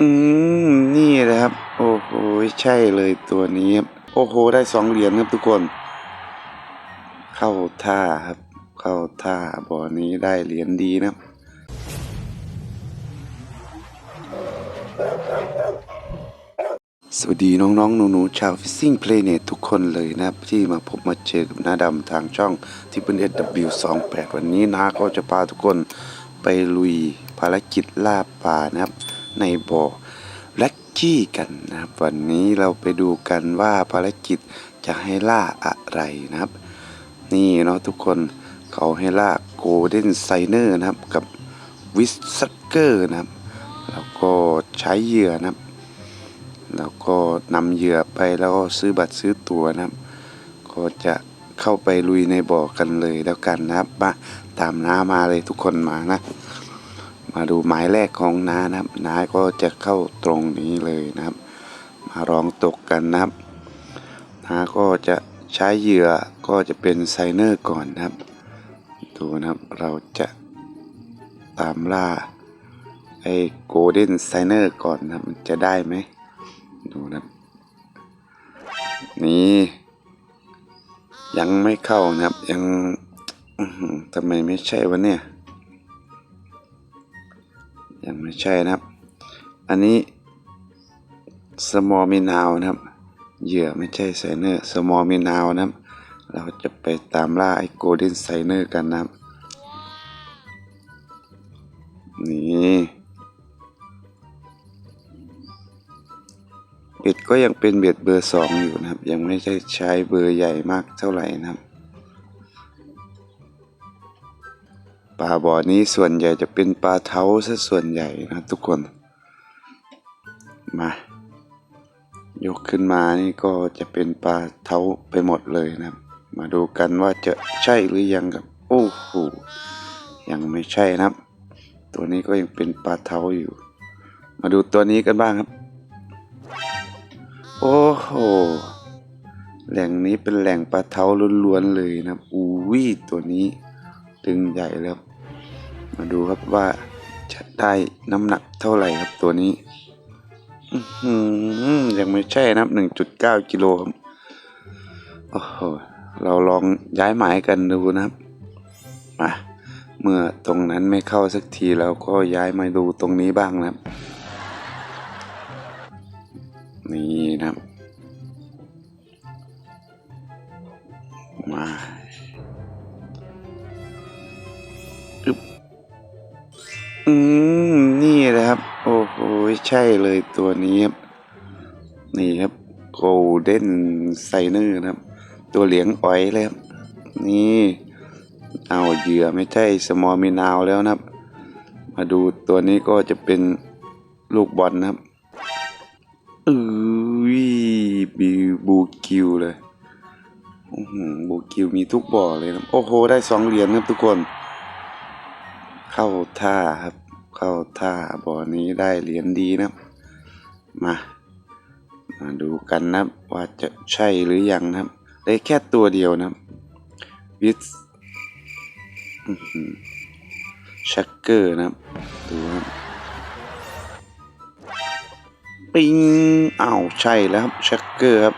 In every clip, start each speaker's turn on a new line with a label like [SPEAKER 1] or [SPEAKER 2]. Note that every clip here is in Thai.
[SPEAKER 1] อืม นี่นะครับ โอ้โห ใช่เลยตัวนี้ครับ โอ้โห ได้สองเหรียญครับทุกคน เข้าท่าครับ เข้าท่าบ่อนี้ได้เหรียญดีนะครับสวัสดีน้องๆ หนูๆ ชาว Fishing Planet ทุกคนเลยนะครับ ที่มาพบมาเจอกับน้าดำทางช่องที่เป็น SW28 วันนี้น้าก็จะพาทุกคนไปลุยภารกิจล่าปลานะครับ ในบ่อแล็กกี้กันนะครับ วันนี้เราไปดูกันว่าภารกิจจะให้ล่าอะไรนะครับ นี่เนาะทุกคนเขาให้ล่าโกลเด้นไซเนอร์นะครับกับวิสซักเกอร์นะครับ แล้วก็ใช้เหยื่อนะครับ แล้วก็นำเหยื่อไปแล้วก็ซื้อบัตรซื้อตั๋วนะครับ ก็จะเข้าไปลุยในบ่อกันเลยแล้วกันนะครับมาตามน้ามาเลยทุกคนมานะ มาดูหมายแรกของน้านะครับน้าก็จะเข้าตรงนี้เลยนะครับ มาลองตกกันนะครับน้าก็จะใช้เหยื่อก็จะเป็นไซเนอร์ก่อนนะครับดูนะครับเราจะตามล่าไอ้โกลเด้นไซเนอร์ก่อนนะครับมันจะได้ไหมดูนะครับนี่ยังไม่เข้านะครับยังทำไมไม่ใช่วะเนี่ย ยังไม่ใช่นะครับ อันนี้สมอมินาวนะครับ เหยื่อไม่ใช่ไซเนอร์สมอมินาวนะครับ เราจะไปตามล่าไอ้โกลเด้นไซเนอร์กันนะครับ นี่เบ็ดก็ยังเป็นเบ็ดเบอร์สองอยู่นะครับ ยังไม่ใช่ใช้เบอร์ใหญ่มากเท่าไหร่นะครับ ปลาบ่อนี้ส่วนใหญ่จะเป็นปลาเท้าซะส่วนใหญ่นะทุกคน มายกขึ้นมานี่ก็จะเป็นปลาเท้าไปหมดเลยนะมาดูกันว่าจะใช่หรือยังครับ โอ้โหยังไม่ใช่นะครับ ตัวนี้ก็ยังเป็นปลาเท้าอยู่ มาดูตัวนี้กันบ้างครับ โอ้โหแหล่งนี้เป็นแหล่งปลาเท้าล้วนๆเลยนะครับอูวิตัวนี้ดึงใหญ่แล้ว มาดูครับว่าจะได้น้ำหนักเท่าไหร่ครับตัวนี้อยังไม่ใช่นะครับหนึ่งจุดเก้ากิโลครับโอ้โหเราลองย้ายหมายกันดูนะครับมาเมื่อตรงนั้นไม่เข้าสักทีเราก็ย้ายมาดูตรงนี้บ้างนะครับ นี่นะครับมา อืม นี่นะครับ โอ้โห ใช่เลยตัวนี้ครับ นี่ครับ โกลเด้นไซเนอร์นะครับ ตัวเหลียงอ้อยเลยครับ นี่ เอาเหยื่อไม่ใช่สมอมินาวแล้วนะครับ มาดูตัวนี้ก็จะเป็นลูกบอลนะครับอุ้ยบีบูคิวเลยบูคิวมีทุกบ่อเลยนะโอ้โห ได้สองเหรียญครับทุกคน เข้าท่าครับ เข้าท่าบ่อนี้ได้เหรียญดีนะมา มาดูกันนะว่าจะใช่หรือยังนะครับ ได้แค่ตัวเดียวนะวิสชักเกอร์นะครับ ดูครับ ปิงอ้าวใช่แล้วครับ ชักเกอร์ครับ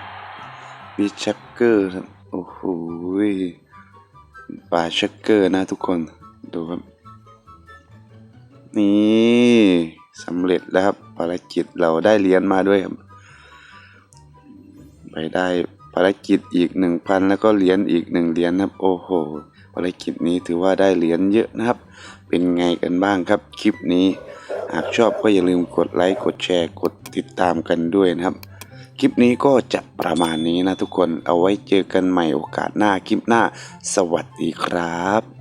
[SPEAKER 1] มีชักเกอร์ครับ โอ้โหปลาชักเกอร์นะทุกคน ดูครับ นี่สำเร็จแล้วครับภารกิจเราได้เหรียญมาด้วยครับ ไปได้ภารกิจอีกหนึ่งพันแล้วก็เหรียญอีกหนึ่งเหรียญครับ โอ้โห ภารกิจนี้ถือว่าได้เหรียญเยอะนะครับ เป็นไงกันบ้างครับคลิปนี้ หากชอบก็อย่าลืมกดไลค์กดแชร์กดติดตามกันด้วยนะครับ คลิปนี้ก็จะประมาณนี้นะทุกคนเอาไว้เจอกันใหม่โอกาสหน้าคลิปหน้า สวัสดีครับ